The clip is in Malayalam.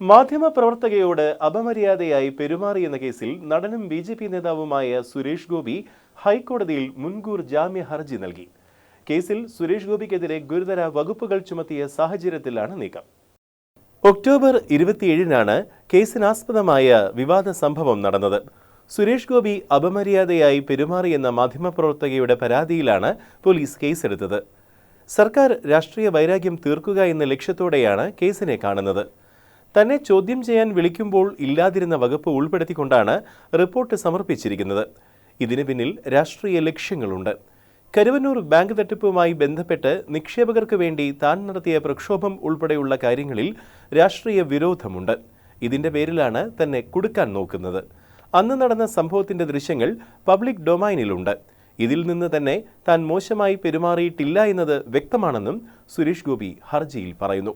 മാധ്യമപ്രവർത്തകയോട് അപമര്യാദയായി പെരുമാറിയെന്ന കേസിൽ നടനും ബി ജെ പി നേതാവുമായ സുരേഷ് ഗോപി ഹൈക്കോടതിയിൽ മുൻകൂർ ജാമ്യ ഹർജി നൽകി. കേസിൽ സുരേഷ് ഗോപിക്കെതിരെ ഗുരുതര വകുപ്പുകൾ ചുമത്തിയ സാഹചര്യത്തിലാണ് നീക്കം. ഒക്ടോബർ ഇരുപത്തിയേഴിനാണ് കേസിനാസ്പദമായ വിവാദ സംഭവം നടന്നത്. സുരേഷ് ഗോപി അപമര്യാദയായി പെരുമാറിയെന്ന മാധ്യമപ്രവർത്തകയുടെ പരാതിയിലാണ് പോലീസ് കേസെടുത്തത്. സർക്കാർ രാഷ്ട്രീയ വൈരാഗ്യം തീർക്കുക എന്ന ലക്ഷ്യത്തോടെയാണ് കേസിനെ കാണുന്നത്. തന്നെ ചോദ്യം ചെയ്യാൻ വിളിക്കുമ്പോൾ ഇല്ലാതിരുന്ന വകുപ്പ് ഉൾപ്പെടുത്തിക്കൊണ്ടാണ് റിപ്പോർട്ട് സമർപ്പിച്ചിരിക്കുന്നത്. ഇതിന് പിന്നിൽ രാഷ്ട്രീയ ലക്ഷ്യങ്ങളുണ്ട്. കരുവന്നൂർ ബാങ്ക് തട്ടിപ്പുമായി ബന്ധപ്പെട്ട് നിക്ഷേപകർക്ക് വേണ്ടി താൻ നടത്തിയ പ്രക്ഷോഭം ഉൾപ്പെടെയുള്ള കാര്യങ്ങളിൽ രാഷ്ട്രീയ വിരോധമുണ്ട്. ഇതിന്റെ പേരിലാണ് തന്നെ കുടുക്കാൻ നോക്കുന്നത്. അന്ന് നടന്ന സംഭവത്തിന്റെ ദൃശ്യങ്ങൾ പബ്ലിക് ഡൊമൈനിലുണ്ട്. ഇതിൽ നിന്ന് തന്നെ താൻ മോശമായി പെരുമാറിയിട്ടില്ല എന്നത് വ്യക്തമാണെന്നും സുരേഷ് ഗോപി ഹർജിയിൽ പറയുന്നു.